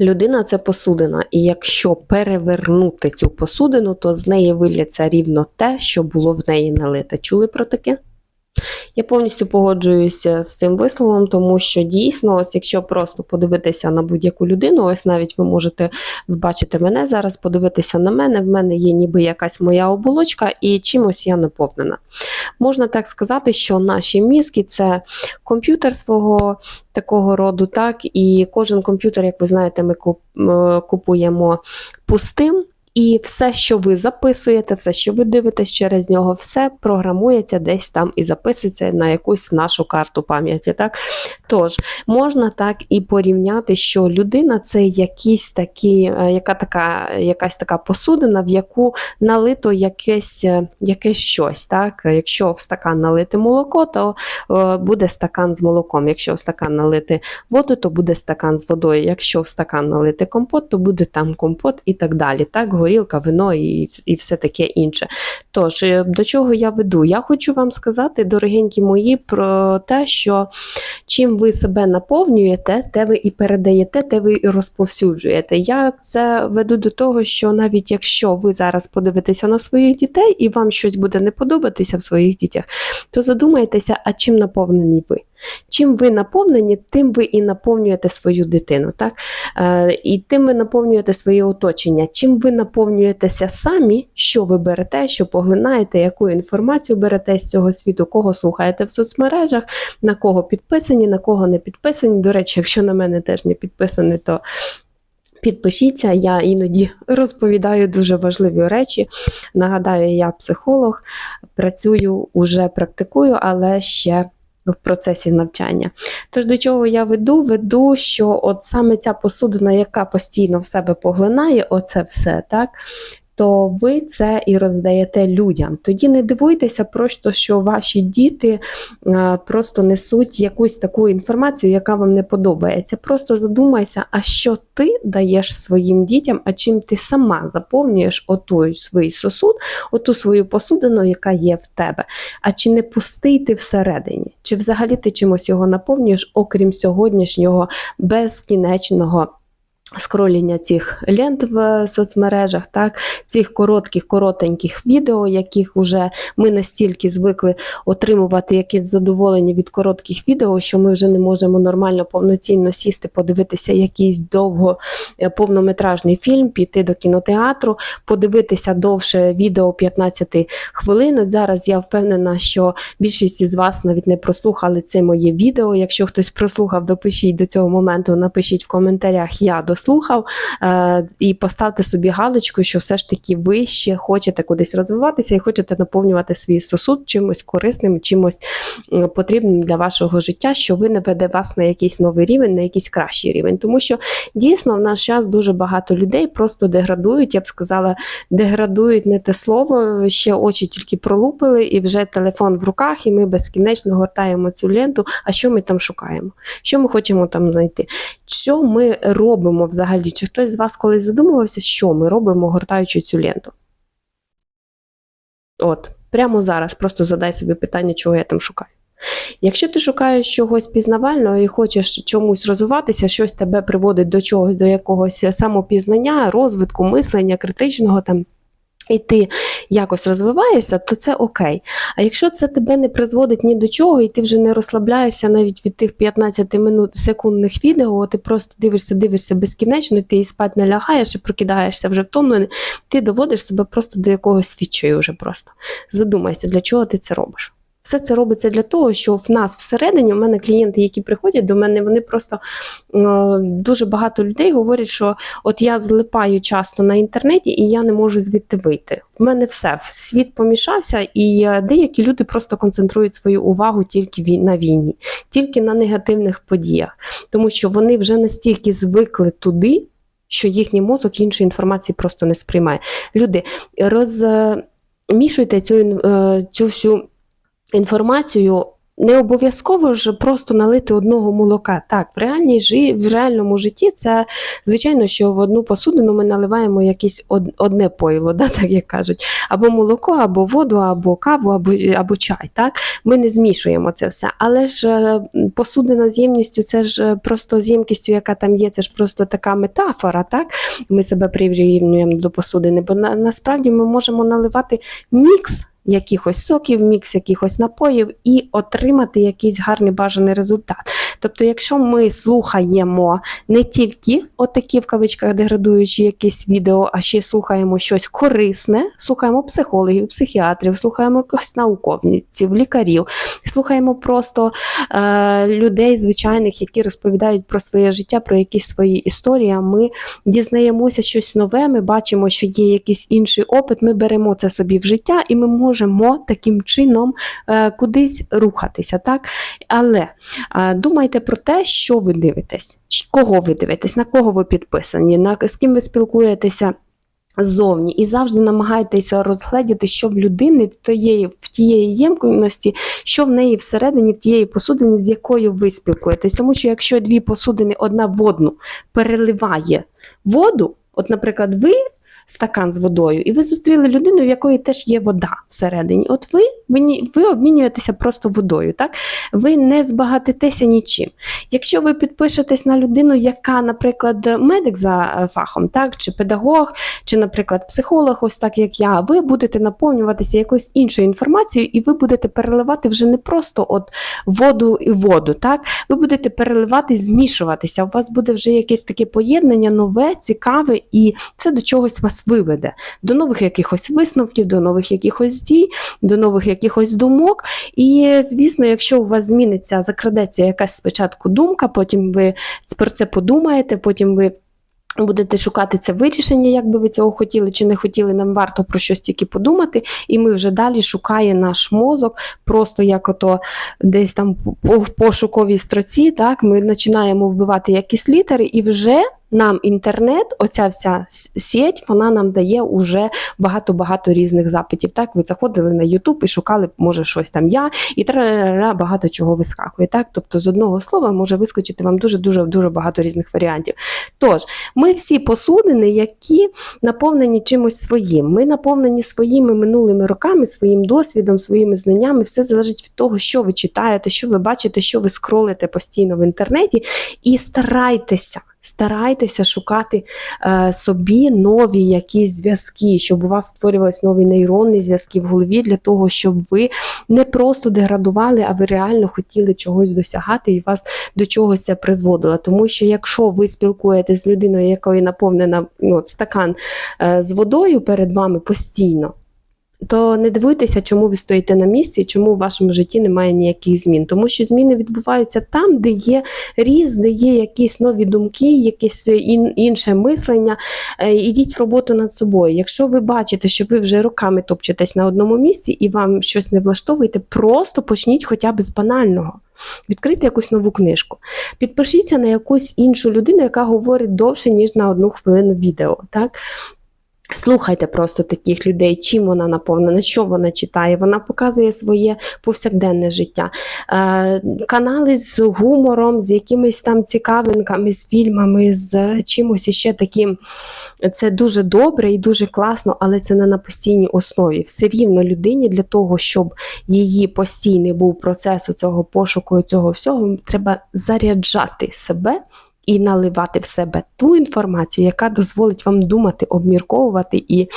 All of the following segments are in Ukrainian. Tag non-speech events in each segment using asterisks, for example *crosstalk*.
Людина це посудина, і якщо перевернути цю посудину, то з неї вилляться рівно те, що було в неї налите. Чули про таке? Я повністю погоджуюся з цим висловом, тому що дійсно, ось якщо просто подивитися на будь-яку людину, ось навіть ви можете ви бачите мене зараз, подивитися на мене. В мене є ніби якась моя оболочка, і чимось я наповнена. Можна так сказати, що наші мізки це комп'ютер свого такого роду, так, і кожен комп'ютер, як ви знаєте, ми е, купуємо пустим. І все, що ви записуєте, все, що ви дивитесь через нього, все програмується десь там і записується на якусь нашу карту пам'яті. Так? Тож, можна так і порівняти, що людина це якісь такі, е, яка така, якась така посудина, в яку налито якесь, е, якесь щось. Так? Якщо в стакан налити молоко, то е, буде стакан з молоком. Якщо в стакан налити воду, то буде стакан з водою. Якщо в стакан налити компот, то буде там компот і так далі. Так, горілка, вино і, і все таке інше. Тож, до чого я веду? Я хочу вам сказати, дорогенькі мої, про те, що чим ви себе наповнюєте, те ви і передаєте, те ви і розповсюджуєте. Я це веду до того, що навіть якщо ви зараз подивитеся на своїх дітей і вам щось буде не подобатися в своїх дітях, то задумайтеся, а чим наповнені ви. Чим ви наповнені, тим ви і наповнюєте свою дитину. Так? Е, і тим ви наповнюєте своє оточення. Чим ви наповнюєтеся самі, що ви берете, що поглинаєте, яку інформацію берете з цього світу, кого слухаєте в соцмережах, на кого підписані, на кого не підписані. До речі, якщо на мене теж не підписані, то. Підпишіться, я іноді розповідаю дуже важливі речі. Нагадаю, я психолог, працюю, уже практикую, але ще в процесі навчання. Тож до чого я веду? Веду, що от саме ця посудина, яка постійно в себе поглинає, оце все, так? То ви це і роздаєте людям. Тоді не дивуйтеся, просто що ваші діти е, просто несуть якусь таку інформацію, яка вам не подобається. Просто задумайся, а що ти даєш своїм дітям, а чим ти сама заповнюєш оту свій сосуд, оту свою посудину, яка є в тебе. А чи не пустий ти всередині? Чи взагалі ти чимось його наповнюєш, окрім сьогоднішнього безкінечного скроління цих лент в соцмережах, так, цих коротких, коротеньких відео, яких вже ми настільки звикли отримувати якесь задоволення від коротких відео, що ми вже не можемо нормально повноцінно сісти, подивитися якийсь довго е, повнометражний фільм, піти до кінотеатру, подивитися довше відео 15 хвилин. От зараз я впевнена, що більшість із вас навіть не прослухали це моє відео. Якщо хтось прослухав, допишіть до цього моменту, напишіть в коментарях Я дослухав е, і поставте собі галочку, що все ж таки ви ще хочете кудись розвиватися і хочете наповнювати свій сосуд чимось корисним, чимось потрібним для вашого життя, що ви не веде вас на якийсь новий рівень, на якийсь кращий рівень. Тому що дійсно в наш час дуже багато людей просто деградують. Я б сказала, деградують не те слово, ще очі тільки пролупили, і вже телефон в руках, і ми безкінечно гортаємо цю ленту. А що ми там шукаємо? Що ми хочемо там знайти? Що ми робимо взагалі? Чи хтось з вас колись задумувався, що ми робимо, гортаючи цю ленту? От, прямо зараз просто задай собі питання, чого я там шукаю. Якщо ти шукаєш чогось пізнавального і хочеш чомусь розвиватися, щось тебе приводить до чогось, до якогось самопізнання, розвитку, мислення, критичного там. І ти якось розвиваєшся, то це окей. А якщо це тебе не призводить ні до чого, і ти вже не розслабляєшся навіть від тих 15 минут секундних відео, ти просто дивишся, дивишся безкінечно, ти і спать не лягаєш і прокидаєшся вже втомлений, ти доводиш себе просто до якогось відчаю вже просто. Задумайся, для чого ти це робиш. Все це робиться для того, що в нас всередині у мене клієнти, які приходять до мене, вони просто е, дуже багато людей говорять, що от я залипаю часто на інтернеті і я не можу звідти вийти. В мене все, світ помішався, і е, деякі люди просто концентрують свою увагу тільки на війні, тільки на негативних подіях, тому що вони вже настільки звикли туди, що їхній мозок іншої інформації просто не сприймає. Люди, розмішуйте цю, е, цю всю інформацію не обов'язково ж просто налити одного молока. Так, в, реальній, в реальному житті це звичайно, що в одну посудину ми наливаємо якесь од- одне пойло, *laughs* да, так як кажуть, або молоко, або воду, або каву, або, або чай. Так? Ми не змішуємо це все. Але ж е, посудина з ємністю, це ж е, просто з ємкістю, яка там є, це ж просто така метафора. Так? Ми себе прирівнюємо до посудини, бо на, насправді ми можемо наливати мікс. Якихось соків, мікс якихось напоїв і отримати якийсь гарний бажаний результат. Тобто, якщо ми слухаємо не тільки отакі в кавичках деградуючі якісь відео, а ще слухаємо щось корисне, слухаємо психологів, психіатрів, слухаємо якихось науковців, лікарів, слухаємо просто е, людей звичайних, які розповідають про своє життя, про якісь свої історії. а Ми дізнаємося щось нове, ми бачимо, що є якийсь інший опит, ми беремо це собі в життя і ми можемо таким чином е, кудись рухатися. Так? Але е, думайте про те, що ви дивитесь, кого ви дивитесь, на кого ви підписані, на з ким ви спілкуєтеся. Ззовні і завжди намагайтеся розгледіти, що в людини в тієї, в тієї ємкості, що в неї всередині, в тієї посудини, з якою ви спілкуєтесь. Тому що якщо дві посудини одна в одну переливає воду, от, наприклад, ви стакан з водою, і ви зустріли людину, в якої теж є вода всередині. От ви, ви, ви обмінюєтеся просто водою, так? Ви не збагатитеся нічим. Якщо ви підпишетесь на людину, яка, наприклад, медик за е, фахом, так, чи педагог, чи, наприклад, психолог, ось так як я, ви будете наповнюватися якоюсь іншою інформацією, і ви будете переливати вже не просто от воду і воду, так? Ви будете переливати, змішуватися. У вас буде вже якесь таке поєднання нове, цікаве, і це до чогось вас виведе. До нових якихось висновків, до нових якихось дій, до нових якихось думок. І, звісно, якщо у вас зміниться, закрадеться якась спочатку думка, потім ви про це подумаєте, потім ви. Будете шукати це вирішення, як би ви цього хотіли чи не хотіли, нам варто про щось тільки подумати, і ми вже далі шукає наш мозок, просто як ото десь там по пошуковій строці, так, ми починаємо вбивати якісь літери, і вже нам інтернет, оця вся с- сеть, вона нам дає уже багато-багато різних запитів. Так, ви заходили на YouTube і шукали, може, щось там я, і тра багато чого вискакує. Так, тобто з одного слова може вискочити вам дуже дуже дуже багато різних варіантів. Тож, ми всі посудини, які наповнені чимось своїм. Ми наповнені своїми минулими роками, своїм досвідом, своїми знаннями. Все залежить від того, що ви читаєте, що ви бачите, що ви скролите постійно в інтернеті. І старайтеся. Старайтеся шукати е, собі нові якісь зв'язки, щоб у вас створювались нові нейронні зв'язки в голові для того, щоб ви не просто деградували, а ви реально хотіли чогось досягати і вас до чогось це призводило. Тому що якщо ви спілкуєтесь з людиною, якої наповнена ну, стакан е, з водою перед вами постійно. То не дивуйтеся, чому ви стоїте на місці, чому в вашому житті немає ніяких змін. Тому що зміни відбуваються там, де є ріст, де є якісь нові думки, якесь ін- інше мислення. Е, Ідіть в роботу над собою. Якщо ви бачите, що ви вже роками топчетесь на одному місці і вам щось не влаштовуєте, просто почніть хоча б з банального. Відкрийте якусь нову книжку. Підпишіться на якусь іншу людину, яка говорить довше, ніж на одну хвилину відео. Так? Слухайте просто таких людей, чим вона наповнена, що вона читає. Вона показує своє повсякденне життя. Е, канали з гумором, з якимись там цікавинками, з фільмами, з чимось іще таким. Це дуже добре і дуже класно, але це не на постійній основі. Все рівно людині для того, щоб її постійний був процес цього пошуку, цього всього, треба заряджати себе і наливати в себе ту інформацію, яка дозволить вам думати, обмірковувати і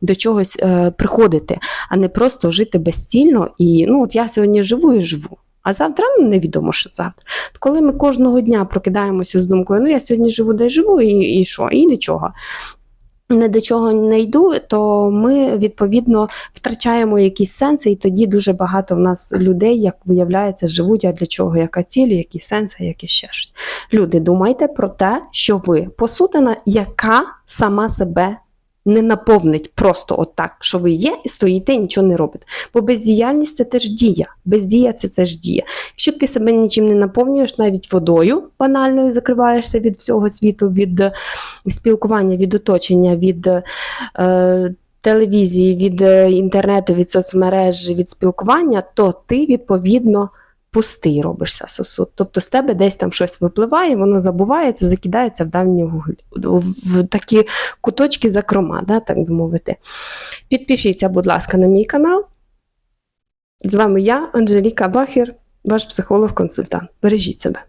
до чогось е, приходити, а не просто жити безцільно. І ну, от я сьогодні живу і живу. А завтра ну, невідомо, що завтра. Коли ми кожного дня прокидаємося з думкою, ну я сьогодні живу, де живу, і, і що, і нічого. Не до чого не йду, то ми відповідно втрачаємо якісь сенси, і тоді дуже багато в нас людей, як виявляється, живуть. А для чого? Яка ціль, які сенси, які ще щось. Люди, думайте про те, що ви посудина, яка сама себе не наповнить просто от так, що ви є і стоїте, і нічого не робите. Бо бездіяльність це теж дія. Бездія це теж дія. Якщо ти себе нічим не наповнюєш, навіть водою банальною закриваєшся від всього світу, від е, спілкування, від оточення, від. Е, Телевізії, від е, інтернету, від соцмереж, від спілкування, то ти відповідно пустий робишся сосуд. Тобто з тебе десь там щось випливає, воно забувається, закидається в давній вуглі, в такі куточки закрома, да, так би мовити. Підпишіться, будь ласка, на мій канал. З вами я, Анжеліка Бахір, ваш психолог-консультант. Бережіть себе.